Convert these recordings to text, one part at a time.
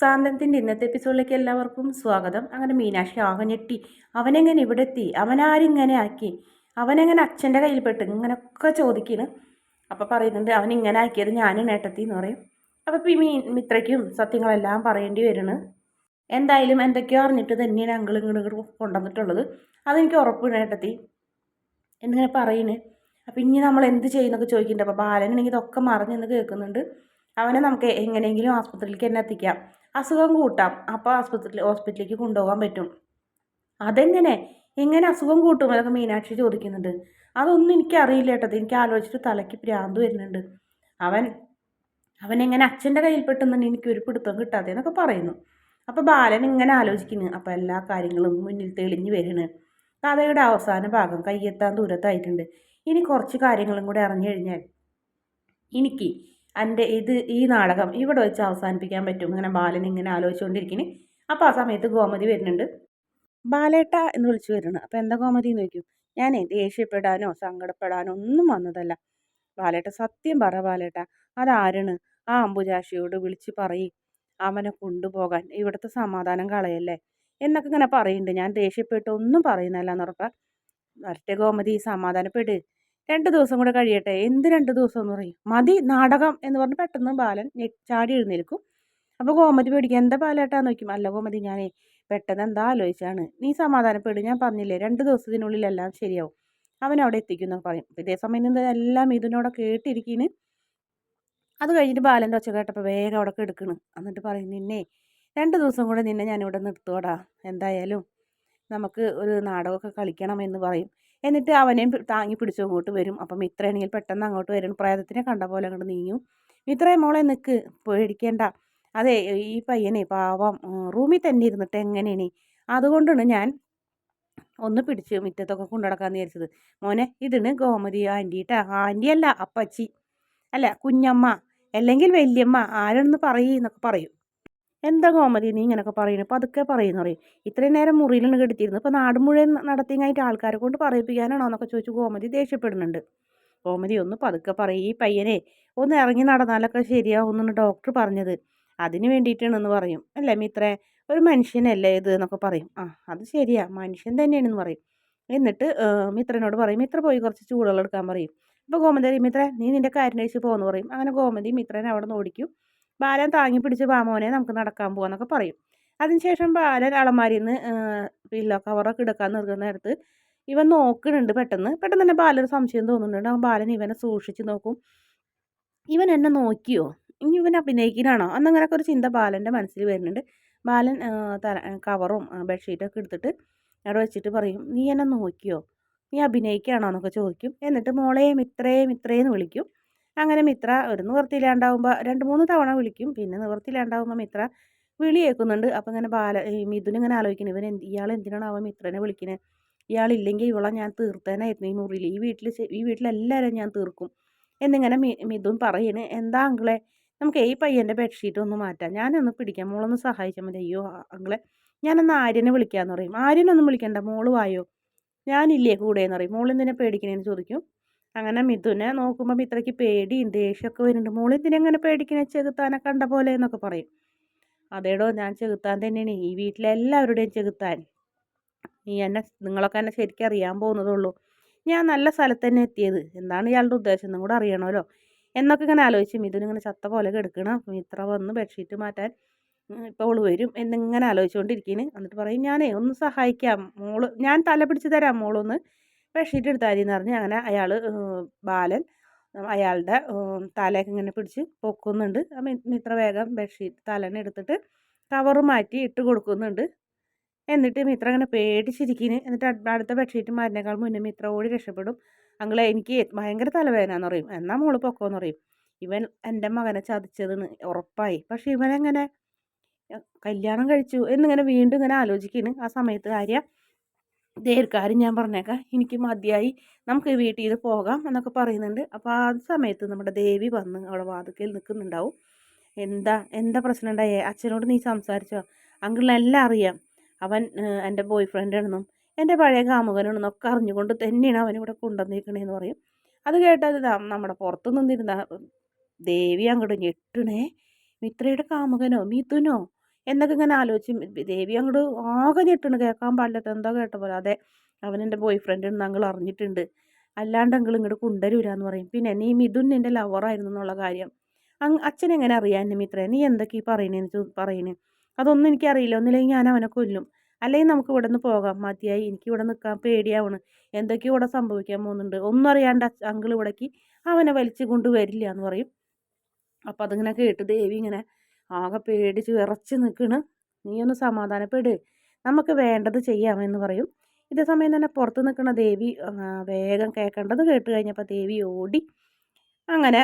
സാന്തനത്തിന്റെ ഇന്നത്തെ എപ്പിസോഡിലേക്ക് എല്ലാവർക്കും സ്വാഗതം. അങ്ങനെ മീനാക്ഷി ആകെ ഞെട്ടി. അവനെങ്ങനെ ഇവിടെ എത്തി അവനാരിങ്ങനെ ആക്കി? അവനെങ്ങനെ അച്ഛന്റെ കയ്യിൽ പെട്ട് ഇങ്ങനെയൊക്കെ ചോദിക്കുന്നു അപ്പോൾ പറയുന്നുണ്ട് അവൻ ഇങ്ങനെ ആക്കിയത് ഞാനും നേട്ടത്തി എന്ന് പറയും. അപ്പോൾ ഇപ്പോൾ ഈ മീൻ മിത്രയ്ക്കും സത്യങ്ങളെല്ലാം പറയേണ്ടി വരുന്നു എന്തായാലും എന്തൊക്കെയോ അറിഞ്ഞിട്ട് തന്നെയാണ് അങ്കിൾ ഇങ്ങോട്ട് കൊണ്ടുവന്നിട്ടുള്ളത്. അതെനിക്ക് ഉറപ്പ് നേട്ടത്തി എന്നിങ്ങനെ പറയുന്നു അപ്പോൾ ഇനി നമ്മൾ എന്ത് ചെയ്യുന്നൊക്കെ ചോദിക്കുന്നുണ്ട്. അപ്പോൾ ബാലനാണെങ്കിൽ ഇതൊക്കെ മറിഞ്ഞെന്ന് കേൾക്കുന്നുണ്ട്. അവനെ നമുക്ക് എങ്ങനെയെങ്കിലും ആസ്പത്രിയിലേക്ക് തന്നെ എത്തിക്കാം. അസുഖം കൂട്ടാം. അപ്പോൾ ആസ്പത്രി ഹോസ്പിറ്റലിലേക്ക് കൊണ്ടുപോകാൻ പറ്റും. അതെങ്ങനെ? എങ്ങനെ അസുഖം കൂട്ടും? അതൊക്കെ മീനാക്ഷി ചോദിക്കുന്നുണ്ട്. അതൊന്നും എനിക്കറിയില്ല കേട്ടത് എനിക്ക് ആലോചിച്ചിട്ട് തലയ്ക്ക് ഭ്രാന്ത് വരുന്നുണ്ട്. അവൻ അവൻ എങ്ങനെ അച്ഛന്റെ കയ്യിൽ പെട്ടെന്ന് എനിക്ക് ഒരു പിടുത്തം കിട്ടാതെ എന്നൊക്കെ പറയുന്നു. അപ്പോൾ ബാലൻ ഇങ്ങനെ ആലോചിക്കുന്നു. അപ്പോൾ എല്ലാ കാര്യങ്ങളും മുന്നിൽ തെളിഞ്ഞു വരുന്നു കഥയുടെ അവസാന ഭാഗം കയ്യെത്താൻ ദൂരത്തായിട്ടുണ്ട്. ഇനി കുറച്ച് കാര്യങ്ങളും കൂടെ അറിഞ്ഞു കഴിഞ്ഞാൽ എനിക്ക് എന്റെ ഇത് ഈ നാടകം ഇവിടെ വെച്ച് അവസാനിപ്പിക്കാൻ പറ്റും. അങ്ങനെ ബാലൻ ഇങ്ങനെ ആലോചിച്ചുകൊണ്ടിരിക്കുന്നു അപ്പോൾ ആ സമയത്ത് ഗോമതി വരുന്നുണ്ട്. ബാലേട്ട എന്ന് വിളിച്ചു വരുന്നു അപ്പോൾ എന്താ ഗോമതി എന്ന് ചോദിക്കും. ഞാനേ ദേഷ്യപ്പെടാനോ സങ്കടപ്പെടാനോ ഒന്നും വന്നതല്ല. ബാലേട്ട സത്യം പറ ബാലേട്ട. അതാരാണ്? ആ അമ്പുജാഷിയോട് വിളിച്ച് പറയും. അവനെ കൊണ്ടുപോകാൻ ഇവിടുത്തെ സമാധാനം കളയല്ലേ? എന്നൊക്കെ ഇങ്ങനെ പറയുന്നുണ്ട്. ഞാൻ ദേഷ്യപ്പെട്ട് ഒന്നും പറയുന്നല്ല എന്നുറപ്പാ വരട്ടെ ഗോമതി സമാധാനപ്പെട്. രണ്ട് ദിവസം കൂടെ കഴിയട്ടെ എന്ത് രണ്ട് ദിവസം എന്ന് പറയും. മതി നാടകം എന്ന് പറഞ്ഞ് പെട്ടെന്ന് ബാലൻ ചാടി എഴുന്നേൽക്കും. അപ്പോൾ ഗോമതി പേടിക്കുക എന്താ ബാലേട്ടാന്ന് നോക്കും അല്ല ഗോമതി ഞാനേ പെട്ടെന്ന് എന്താ ആലോചിച്ചാണ്. നീ സമാധാനപ്പെടും ഞാൻ പറഞ്ഞില്ലേ രണ്ട് ദിവസത്തിനുള്ളിൽ എല്ലാം ശരിയാവും. അവൻ അവിടെ എത്തിക്കും എന്നൊക്കെ പറയും. ഇതേ സമയം നിന്ന് എല്ലാം ഇതിനോടെ കേട്ടിരിക്കുന്നു അത് കഴിഞ്ഞിട്ട് ബാലന്റെ ഒച്ച കേട്ടപ്പോൾ വേഗം അവിടെ എടുക്കണം. എന്നിട്ട് പറയും നിന്നെ രണ്ട് ദിവസം കൂടെ നിന്നെ ഞാനിവിടെ നിർത്തുവാടാ. എന്തായാലും നമുക്ക് ഒരു നാടകമൊക്കെ കളിക്കണം എന്ന് പറയും. എന്നിട്ട് അവനെയും താങ്ങി പിടിച്ചു അങ്ങോട്ട് വരും. അപ്പം മിത്രയാണെങ്കിൽ പെട്ടെന്ന് അങ്ങോട്ട് വരും. പ്രേതത്തിനെ കണ്ട പോലെ അങ്ങോട്ട് നീങ്ങും. ഇത്രയും മോളെ നിൽക്ക് പേടിക്കേണ്ട. അതെ ഈ പയ്യനെ പാവം റൂമിൽ തന്നെ ഇരുന്നിട്ട് എങ്ങനെയാണ്? അതുകൊണ്ടാണ് ഞാൻ ഒന്ന് പിടിച്ച് മുറ്റത്തൊക്കെ കൊണ്ടുനടക്കാന്ന് വിചാരിച്ചത്. മോനെ ഇതിന് ഗോമതി ആന്റിട്ടാ ആന്റിയല്ല അപ്പച്ചി. അല്ല കുഞ്ഞമ്മ അല്ലെങ്കിൽ വല്യമ്മ ആരെന്ന് പറയെന്നൊക്കെ പറയും. എന്താ കോമതി? നീ ഇങ്ങനെയൊക്കെ പറയുന്നു. അപ്പോൾ അതൊക്കെ പറയുന്നു പറയും. ഇത്രയും നേരം മുറിയിലാണ് കെടുത്തിരുന്നത് ഇപ്പോൾ നാട് മുഴുവൻ നടത്തിങ്ങായിട്ട് ആൾക്കാരെ കൊണ്ട് പറയിപ്പിക്കാനാണോ എന്നൊക്കെ ചോദിച്ചു കോമതി ദേഷ്യപ്പെടുന്നുണ്ട്. കോമതി ഒന്ന് പതുക്കെ പറയും. ഈ പയ്യനെ ഒന്ന് ഇറങ്ങി നടന്നാലൊക്കെ ശരിയാവുമെന്നാണ് ഡോക്ടർ പറഞ്ഞത്. അതിന് വേണ്ടിയിട്ടാണെന്ന് പറയും. അല്ലേ മിത്രേ? ഒരു മനുഷ്യനല്ലേ ഇത് എന്നൊക്കെ പറയും. ആ അത് ശരിയാ. മനുഷ്യൻ തന്നെയാണെന്ന് പറയും. എന്നിട്ട് മിത്രനോട് പറയും. മിത്ര പോയി കുറച്ച് ചൂടുകൾ എടുക്കാൻ പറയും. അപ്പോൾ ഗോമതി മിത്ര നീ നിന്റെ കാര്യം കഴിച്ച് പോകുമെന്ന് പറയും. അങ്ങനെ ഗോമതി മിത്രനെ അവിടെ നിന്ന് ഓടിക്കും. ബാലൻ താങ്ങി പിടിച്ച് പാമോനെ നമുക്ക് നടക്കാൻ പോകാന്നൊക്കെ പറയും. അതിനുശേഷം ബാലൻ അളമാരിയിൽ നിന്ന് പില്ലോ കവറൊക്കെ എടുക്കാൻ നിൽക്കുന്ന നേരത്ത് ഇവൻ നോക്കുന്നുണ്ട് പെട്ടെന്ന്. പെട്ടെന്ന് തന്നെ ബാലൻ സംശയം തോന്നുന്നുണ്ട്. അവൻ ബാലൻ ഇവനെ സൂക്ഷിച്ച് നോക്കും. ഇവൻ എന്നെ നോക്കിയോ? ഇനി ഇവൻ അഭിനയിക്കാനാണോ? അന്നങ്ങനൊക്കെ ഒരു ചിന്ത ബാലന്റെ മനസ്സിൽ വരുന്നുണ്ട്. ബാലൻ തല കവറും ബെഡ്ഷീറ്റൊക്കെ എടുത്തിട്ട് അവിടെ വെച്ചിട്ട് പറയും നീ എന്നെ നോക്കിയോ? നീ അഭിനയിക്കുകയാണോ എന്നൊക്കെ ചോദിക്കും. എന്നിട്ട് മോളെയും ഇത്രയും ഇത്രയും എന്ന് വിളിക്കും. അങ്ങനെ മിത്ര ഒരു നിവർത്തിയില്ലാണ്ടാവുമ്പോൾ രണ്ട് മൂന്ന് തവണ വിളിക്കും. പിന്നെ നിവർത്തിയില്ലാണ്ടാവുമ്പോൾ മിത്ര വിളി കേൾക്കുന്നുണ്ട് അപ്പം ഇങ്ങനെ ബാല മിഥുൻ ഇങ്ങനെ ആലോചിക്കുന്നത് ഇവൻ എന്ത് ഇയാൾ എന്തിനാണ് അവൻ മിത്രനെ വിളിക്കുന്നത് ഇയാളില്ലെങ്കിൽ ഇവളെ ഞാൻ തീർത്തേനായിരുന്നു ഈ മുറിയിൽ. ഈ വീട്ടിൽ ഈ വീട്ടിലെല്ലാവരും ഞാൻ തീർക്കും. എന്നിങ്ങനെ മി മിഥുൻ പറയണ്. എന്താ അങ്കിളെ നമുക്ക് ഈ പയ്യന്റെ ബെഡ്ഷീറ്റ് ഒന്ന് മാറ്റാം. ഞാനൊന്ന് പിടിക്കാം. മോളൊന്ന് സഹായിച്ചാൽ മതി. അയ്യോ അങ്കിളെ ഞാനൊന്ന് ആര്യനെ വിളിക്കാമെന്ന് പറയും. ആര്യനൊന്നും വിളിക്കണ്ട. മോൾ വായോ? ഞാനില്ലേ കൂടെ എന്ന് പറയും മോളെന്തിനെ പേടിക്കണേന്ന് ചോദിക്കും. അങ്ങനെ മിഥുനെ നോക്കുമ്പം ഇത്രയ്ക്ക് പേടിയും ദേഷ്യമൊക്കെ വരുന്നുണ്ട്. മോൾ ഇതിനെങ്ങനെ പേടിക്കണ? ചെകുത്താനെ കണ്ട പോലെ എന്നൊക്കെ പറയും. അതേടോ ഞാൻ ചെകുത്താൻ തന്നെയാണ്. ഈ വീട്ടിലെ എല്ലാവരുടെയും ചെകുത്താൻ. നീ എന്നെ നിങ്ങളൊക്കെ എന്നെ ശരിക്കും അറിയാൻ പോകുന്നതുള്ളൂ ഞാൻ നല്ല സ്ഥലത്ത് തന്നെ എത്തിയത്. എന്താണ് ഇയാളുടെ ഉദ്ദേശം? എന്നും കൂടെ അറിയണമല്ലോ. എന്നൊക്കെ ഇങ്ങനെ ആലോചിച്ച് മിഥുൻ ഇങ്ങനെ ചത്ത പോലെ കിടക്കണം. മിത്ര വന്ന് ബെഡ്ഷീറ്റ് മാറ്റാൻ ഇപ്പോൾ അവൾ വരും എന്നിങ്ങനെ ആലോചിച്ചുകൊണ്ടിരിക്കുന്നു എന്നിട്ട് പറയും ഞാനേ ഒന്ന് സഹായിക്കാം. മോൾ ഞാൻ തല പിടിച്ച് തരാം മോളൊന്ന്. ബെഡ്ഷീറ്റ് എന്ന് പറഞ്ഞ് അങ്ങനെ അയാൾ ബാലൻ അയാളുടെ തലയൊക്കെ ഇങ്ങനെ പിടിച്ച് പൊക്കുന്നുണ്ട്. അപ്പം മിത്ര വേഗം ബെഡ്ഷീറ്റ് തലേനെ എടുത്തിട്ട് കവറ് മാറ്റി ഇട്ട് കൊടുക്കുന്നുണ്ട്. എന്നിട്ട് മിത്ര അങ്ങനെ പേടിച്ചിരിക്കുന്നു എന്നിട്ട് അടുത്ത ബെഡ്ഷീറ്റ് മാറിനേക്കാൾ മുന്നേ മിത്ര ഓടി രക്ഷപ്പെടും. അങ്ങളെ എനിക്ക് ഭയങ്കര തലവേദന എന്ന് പറയും. എന്നാൽ മോൾ പൊക്കോന്ന് പറയും. ഇവൻ എന്റെ മകനെ ചതിച്ചതെന്ന് ഉറപ്പായി. പക്ഷെ ഇവനെങ്ങനെ കല്യാണം കഴിച്ചു എന്നിങ്ങനെ വീണ്ടും ഇങ്ങനെ ആലോചിക്കുന്നു ആ സമയത്ത് ആര്യ ദേർക്കാരും ഞാൻ പറഞ്ഞേക്കാം. എനിക്ക് മതിയായി. നമുക്ക് വീട്ടിൽ നിന്ന് പോകാം എന്നൊക്കെ പറയുന്നുണ്ട്. അപ്പോൾ ആ സമയത്ത് നമ്മുടെ ദേവി വന്ന് അവിടെ വാതുക്കയിൽ നിൽക്കുന്നുണ്ടാവും. എന്താ എന്താ പ്രശ്നം ഉണ്ടായേ? അച്ഛനോട് നീ സംസാരിച്ചോ? അങ്കിളിനെല്ലാം അറിയാം. അവൻ എന്റെ ബോയ് ഫ്രണ്ടാണെന്നും എന്റെ പഴയ കാമുകനാണെന്നും ഒക്കെ അറിഞ്ഞുകൊണ്ട് തന്നെയാണ് അവനിവിടെ കൊണ്ടുവന്നിരിക്കണേന്ന് പറയും. അത് കേട്ടത് നമ്മുടെ പുറത്തു നിന്നിരുന്ന ദേവി അങ്ങോട്ട് ഞെട്ടണേ. മിത്രയുടെ കാമുകനോ മിഥുനോ? എന്നൊക്കെ ഇങ്ങനെ ആലോചിച്ച് ദേവി അങ്ങോട്ട് ആകെ ഞെട്ടണ്. കേൾക്കാൻ പാടില്ലാത്ത എന്തോ കേട്ട പോലെ. അതെ അവൻ എന്റെ ബോയ് ഫ്രണ്ട് ഞങ്ങൾ അറിഞ്ഞിട്ടുണ്ട്. അല്ലാണ്ട് അങ്കിൾ ഇങ്ങോട്ട് കൊണ്ടുവരൂലെന്ന് പറയും. പിന്നെ നീ മിഥുൻ നിന്റെ ലവറായിരുന്നു എന്നുള്ള കാര്യം. അങ് അച്ഛൻ എങ്ങനെ അറിയാൻ എന്റെ മിത്രേ? നീ എന്തൊക്കെ ഈ പറയണേന്ന് പറയണേ. അതൊന്നും എനിക്കറിയില്ല. ഒന്നില്ലെങ്കിൽ ഞാൻ അവനെ കൊല്ലും. അല്ലെങ്കിൽ നമുക്ക് ഇവിടെ നിന്ന് പോകാം. മതിയായി. എനിക്ക് ഇവിടെ നിൽക്കാൻ പേടിയാവണ്. എന്തൊക്കെയോ ഇവിടെ സംഭവിക്കാൻ പോകുന്നുണ്ട്. ഒന്നും അറിയാണ്ട് അങ്കിൾ ഇവിടേക്ക് അവനെ വലിച്ചു കൊണ്ടുവരില്ല എന്ന് പറയും. അപ്പം അതിങ്ങനെ കേട്ട് ദേവി ഇങ്ങനെ ആകെ പേടിച്ച് വിറച്ച് നിൽക്കണ് ഒന്ന് സമാധാനപ്പെട്. നമുക്ക് വേണ്ടത് ചെയ്യാമെന്ന് പറയും. ഇതേ സമയം തന്നെ പുറത്ത് നിൽക്കുന്ന ദേവി വേഗം കേൾക്കേണ്ടത് കേട്ട് കഴിഞ്ഞപ്പോൾ ദേവി ഓടി അങ്ങനെ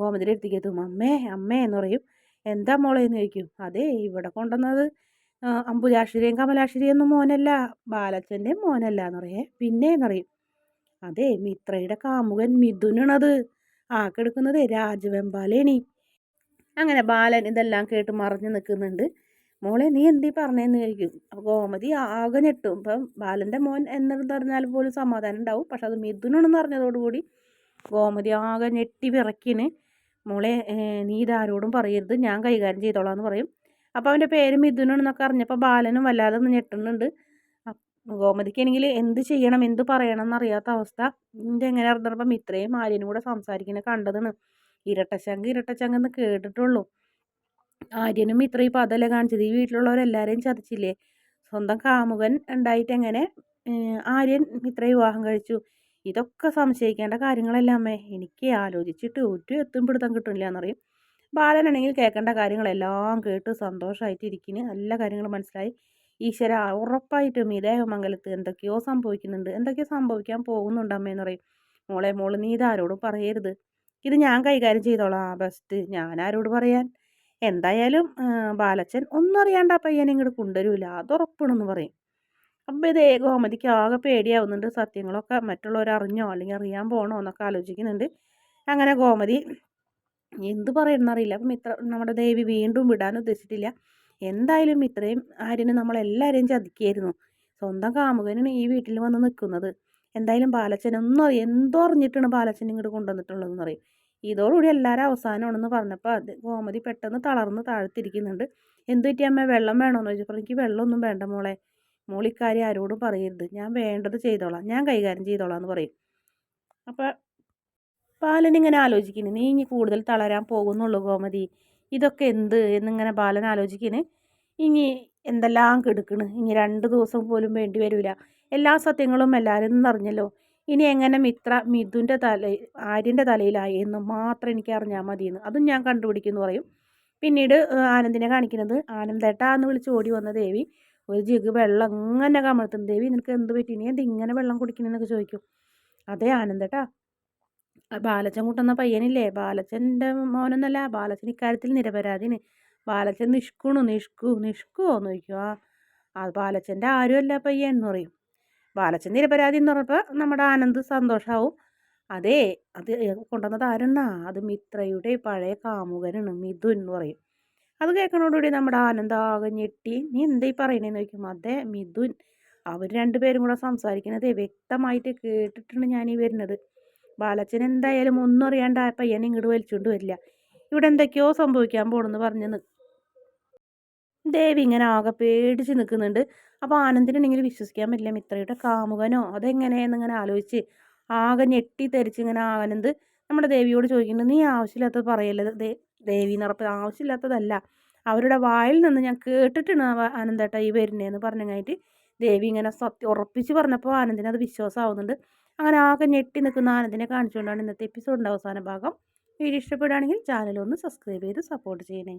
ഗോമതിയുടെ അടുത്തേക്ക് അമ്മേ അമ്മേ എന്ന് പറയും. എന്താ മോളെ എന്ന് ചോദിക്കും. അതെ ഇവിടെ കൊണ്ടുവന്നത് അമ്പുജാശ്ശേരിയും കമലാശ്വരിയൊന്നും മോനല്ല ബാലച്ചന്റെ മോനല്ല എന്ന് പറയേ. പിന്നെ എന്നറിയും അതെ മിത്രയുടെ കാമുകൻ മിഥുനാണത്. ആക്കെടുക്കുന്നത് കിടക്കുന്നത് രാജവെമ്പാലേണി അങ്ങനെ ബാലൻ ഇതെല്ലാം കേട്ട് മറിഞ്ഞു നിൽക്കുന്നുണ്ട്. മോളെ നീ എന്തീ പറഞ്ഞതെന്ന് ചോദിക്കും? അപ്പോൾ ഗോമതി ആകെ ഞെട്ടും. ഇപ്പം ബാലന്റെ മോൻ എന്നത് പറഞ്ഞാൽ പോലും സമാധാനം ഉണ്ടാവും. പക്ഷെ അത് മിഥുനാണെന്ന് പറഞ്ഞതോടുകൂടി ഗോമതി ആകെ ഞെട്ടി വിറക്കിന് മോളെ നീ ഇതാരോടും പറയരുത്. ഞാൻ കൈകാര്യം ചെയ്തോളാം എന്ന് പറയും. അപ്പോൾ അവന്റെ പേര് മിഥുനാണെന്നൊക്കെ അറിഞ്ഞപ്പോൾ ബാലനും വല്ലാതെ ഞെട്ടുന്നുണ്ട്. ഗോമതിക്കാണെങ്കിൽ എന്ത് ചെയ്യണം എന്ത് പറയണം എന്നറിയാത്ത അവസ്ഥ. ഇതെങ്ങനെ എങ്ങനെ അറിഞ്ഞപ്പോൾ മിത്രയും ആര്യനും കൂടെ സംസാരിക്കുന്നത് കണ്ടതാണ്. ഇരട്ടച്ചങ്ക് എന്ന് കേട്ടിട്ടുള്ളൂ. ആര്യനും ഇത്രയും അതല്ലേ കാണിച്ചത്? ഈ വീട്ടിലുള്ളവരെല്ലാവരെയും ചതിച്ചില്ലേ? സ്വന്തം കാമുകൻ ഉണ്ടായിട്ട് എങ്ങനെ ആര്യൻ ഇത്രയും വിവാഹം കഴിച്ചു? ഇതൊക്കെ സംശയിക്കേണ്ട കാര്യങ്ങളല്ല അമ്മേ. എനിക്ക് ആലോചിച്ചിട്ട് ഒരു എത്തും പിടുത്തം കിട്ടുന്നില്ല എന്നറിയും ബാലനാണെങ്കിൽ കേൾക്കേണ്ട കാര്യങ്ങളെല്ലാം കേട്ട് സന്തോഷമായിട്ട് ഇരിക്കുന്നു എല്ലാ കാര്യങ്ങളും മനസ്സിലായി. ഈശ്വര ഉറപ്പായിട്ടും ഈ ദേവമംഗലത്ത് എന്തൊക്കെയോ സംഭവിക്കുന്നുണ്ട്. എന്തൊക്കെയോ സംഭവിക്കാൻ പോകുന്നുണ്ട് അമ്മയെന്ന് പറയും മോളെ മോൾ നീ ഇതാരോടും പറയരുത്. ഇത് ഞാൻ കൈകാര്യം ചെയ്തോളാം. ബെസ്റ്റ് ഞാൻ ആരോട് പറയാൻ? എന്തായാലും ബാലച്ചൻ ഒന്നും അറിയാണ്ട് ആ പയ്യനെ ഇങ്ങോട്ട് കൊണ്ടുവരില്ല അത് ഉറപ്പണെന്ന് പറയും. അപ്പം ഇത് ഗോമതിക്ക് ആകെ പേടിയാവുന്നുണ്ട്. സത്യങ്ങളൊക്കെ മറ്റുള്ളവർ അറിഞ്ഞോ അല്ലെങ്കിൽ അറിയാൻ പോകണോ എന്നൊക്കെ ആലോചിക്കുന്നുണ്ട്. അങ്ങനെ ഗോമതി എന്ത് പറയണമെന്നറിയില്ല അപ്പം ഇത്ര നമ്മുടെ ദേവി വീണ്ടും വിടാൻ ഉദ്ദേശിച്ചിട്ടില്ല. എന്തായാലും ഇത്രയും ആര്യനെ നമ്മളെല്ലാവരെയും ചതിക്കായിരുന്നു. സ്വന്തം കാമുകനാണ് ഈ വീട്ടിൽ വന്ന് നിൽക്കുന്നത്. എന്തായാലും ബാലച്ചൻ ഒന്നും എന്തോ അറിഞ്ഞിട്ടാണ് ബാലച്ചൻ ഇങ്ങോട്ട് കൊണ്ടുവന്നിട്ടുള്ളതെന്ന് പറയും. ഇതോടുകൂടി എല്ലാവരും അവസാനമാണെന്ന് പറഞ്ഞപ്പോൾ അത് ഗോമതി പെട്ടെന്ന് തളർന്ന് താഴ്ത്തിരിക്കുന്നുണ്ട്. എന്ത് പറ്റി അമ്മ? വെള്ളം വേണമെന്ന് ചോദിച്ചപ്പോൾ എനിക്ക് വെള്ളമൊന്നും വേണ്ട മോളെ. മോളിക്കാര്യം ആരോടും പറയരുത്. ഞാൻ വേണ്ടത് ചെയ്തോളാം. ഞാൻ കൈകാര്യം ചെയ്തോളാം എന്ന് പറയും. അപ്പോൾ ബാലൻ ഇങ്ങനെ ആലോചിക്കുന്നു. നീ ഇനി കൂടുതൽ തളരാൻ പോകുന്നുള്ളൂ ഗോമതി. ഇതൊക്കെ എന്ത്? എന്നിങ്ങനെ ബാലൻ ആലോചിക്കുന്നു. ഇനി എന്തെല്ലാം കെടുക്കണ്? ഇനി രണ്ട് ദിവസം പോലും വേണ്ടി വരില്ല എല്ലാ സത്യങ്ങളും എല്ലാവരും അറിഞ്ഞല്ലോ. ഇനി എങ്ങനെ മിത്ര മിഥുന്റെ തല ആര്യന്റെ തലയിലായി എന്ന് മാത്രം എനിക്ക് അറിഞ്ഞാൽ മതിയെന്ന്. അതും ഞാൻ കണ്ടുപിടിക്കുമെന്ന് പറയും. പിന്നീട് ആനന്ദിനെ കാണിക്കുന്നത് ആനന്ദേട്ടാ എന്ന് വിളിച്ച് ഓടി വന്ന ദേവി ഒരു ജിഗ് വെള്ളം അങ്ങനെ കമഴ്ത്തും ദേവി നിനക്ക് എന്ത് പറ്റി? നീ എന്ത് ഇങ്ങനെ വെള്ളം കുടിക്കണമെന്നൊക്കെ ചോദിക്കും. അതേ ആനന്ദേട്ടാ ബാലച്ചൻ കൂട്ടുന്ന പയ്യനില്ലേ? ബാലച്ചന്റെ മോനൊന്നല്ല ബാലച്ചൻ ഇക്കാര്യത്തിൽ നിരപരാധിന് ബാലച്ചൻ നിഷ്കുണു നിഷ്കു നിഷ്കുവോ? എന്ന് ചോദിക്കും. ആ ബാലച്ചന്റെ ആരുമല്ല പയ്യൻ എന്ന് പറയും. ബാലച്ചൻ നിരപരാധി എന്ന് പറഞ്ഞപ്പോൾ നമ്മുടെ ആനന്ദ് സന്തോഷമാവും അതെ അത് കൊണ്ടുവന്നത് ആരെന്നാ അത് മിത്രയുടെ പഴയ കാമുകനാണ് മിഥുൻ എന്ന് പറയും. അത് കേൾക്കണോടുകൂടി നമ്മുടെ ആനന്ദ് ആകെ ഞെട്ടി. നീ എന്തായി പറയണേന്ന് ചോദിക്കും. അതെ മിഥുൻ. അവർ രണ്ടുപേരും കൂടെ സംസാരിക്കുന്നത് വ്യക്തമായിട്ട് കേട്ടിട്ടാണ് ഈ വരുന്നത്. ബാലച്ചൻ എന്തായാലും ഒന്നും അറിയാണ്ട് ആ പയ്യനെ ഇങ്ങോട്ട് വലിച്ചുകൊണ്ട് വരില്ല. ഇവിടെ എന്തൊക്കെയോ സംഭവിക്കാൻ പോണെന്ന് പറഞ്ഞ് ദേവി ഇങ്ങനെ ആകെ പേടിച്ച് നിൽക്കുന്നുണ്ട് അപ്പോൾ ആനന്ദിനാണെങ്കിൽ വിശ്വസിക്കാൻ പറ്റില്ല. മിത്രയുടെ കാമുകനോ അതെങ്ങനെയെന്ന് ഇങ്ങനെ ആലോചിച്ച് ആകെ ഞെട്ടി തെരിച്ച് ഇങ്ങനെ ആനന്ദ് നമ്മുടെ ദേവിയോട് ചോദിക്കുന്നുണ്ട് നീ ആവശ്യമില്ലാത്തത് പറയല്ലേ? ദേവി നിറപ്പ് ആവശ്യമില്ലാത്തതല്ല. അവരുടെ വായിൽ നിന്ന് ഞാൻ കേട്ടിട്ടാണ് ആനന്ദേട്ട ഈ വരുന്നതെന്ന് പറഞ്ഞങ്ങായിട്ട് ദേവി ഇങ്ങനെ സത്യം ഉറപ്പിച്ച് പറഞ്ഞപ്പോൾ ആനന്ദിന് അത് വിശ്വാസമാവുന്നുണ്ട് അങ്ങനെ ആകെ ഞെട്ടി നിൽക്കുന്ന ആനന്ദിനെ കാണിച്ചുകൊണ്ടാണ് ഇന്നത്തെ എപ്പിസോഡിന്റെ അവസാന ഭാഗം. വീഡിയോ ഇഷ്ടപ്പെടുകയാണെങ്കിൽ ചാനൽ ഒന്ന് സബ്സ്ക്രൈബ് ചെയ്ത് സപ്പോർട്ട് ചെയ്യണേ.